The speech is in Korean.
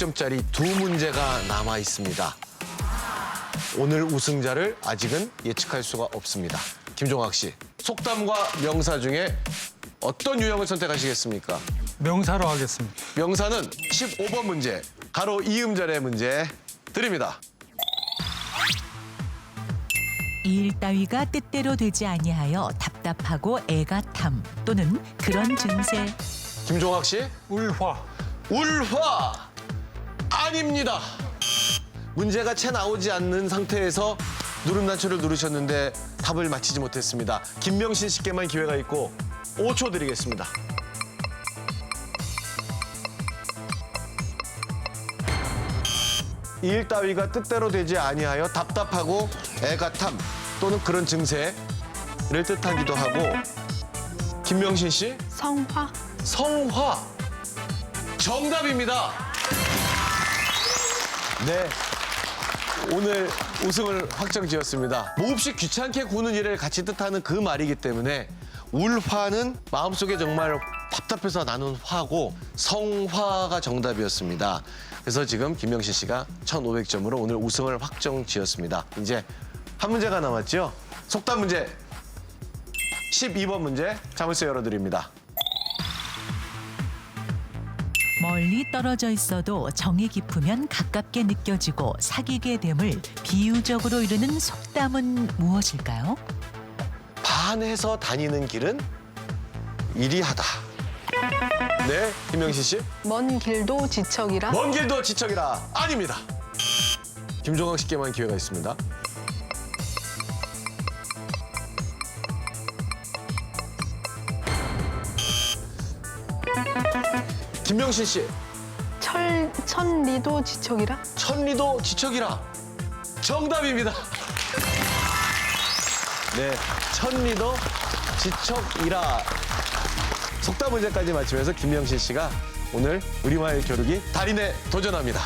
500점짜리 두 문제가 남아 있습니다. 오늘 우승자를 아직은 예측할 수가 없습니다. 김종학 씨, 속담과 명사 중에 어떤 유형을 선택하시겠습니까? 명사로 하겠습니다. 명사는 15번 문제, 가로 이음절의 문제 드립니다. 이일 따위가 뜻대로 되지 아니하여 답답하고 애가 탐 또는 그런 증세 김종학 씨, 울화. 울화 아닙니다. 문제가 채 나오지 않는 상태에서 누름 단추를 누르셨는데 답을 맞히지 못했습니다. 김명신 씨께만 기회가 있고 5초 드리겠습니다. 이일 따위가 뜻대로 되지 아니하여 답답하고 애가탐 또는 그런 증세를 뜻하기도 하고 김명신 씨 성화 성화 정답입니다. 네. 오늘 우승을 확정지었습니다. 몹시 귀찮게 구는 일을 같이 뜻하는 그 말이기 때문에 울화는 마음속에 정말 답답해서 나는 화고 성화가 정답이었습니다. 그래서 지금 김명신 씨가 1,500점으로 오늘 우승을 확정지었습니다. 이제 한 문제가 남았죠? 속담 문제 12번 문제 자물쇠 열어드립니다. 멀리 떨어져 있어도 정이 깊으면 가깝게 느껴지고 사귀게 됨을 비유적으로 이루는 속담은 무엇일까요? 반해서 다니는 길은 이리하다. 네, 김명신 씨. 먼 길도 지척이라 먼 길도 지척이라 아닙니다. 김종학 씨께만 기회가 있습니다. 김명신 씨, 철 천리도 지척이라 천리도 지척이라 정답입니다. 네, 천리도 지척이라 속담 문제까지 맞추면서 김명신 씨가 오늘 우리와의 겨루기 달인에 도전합니다.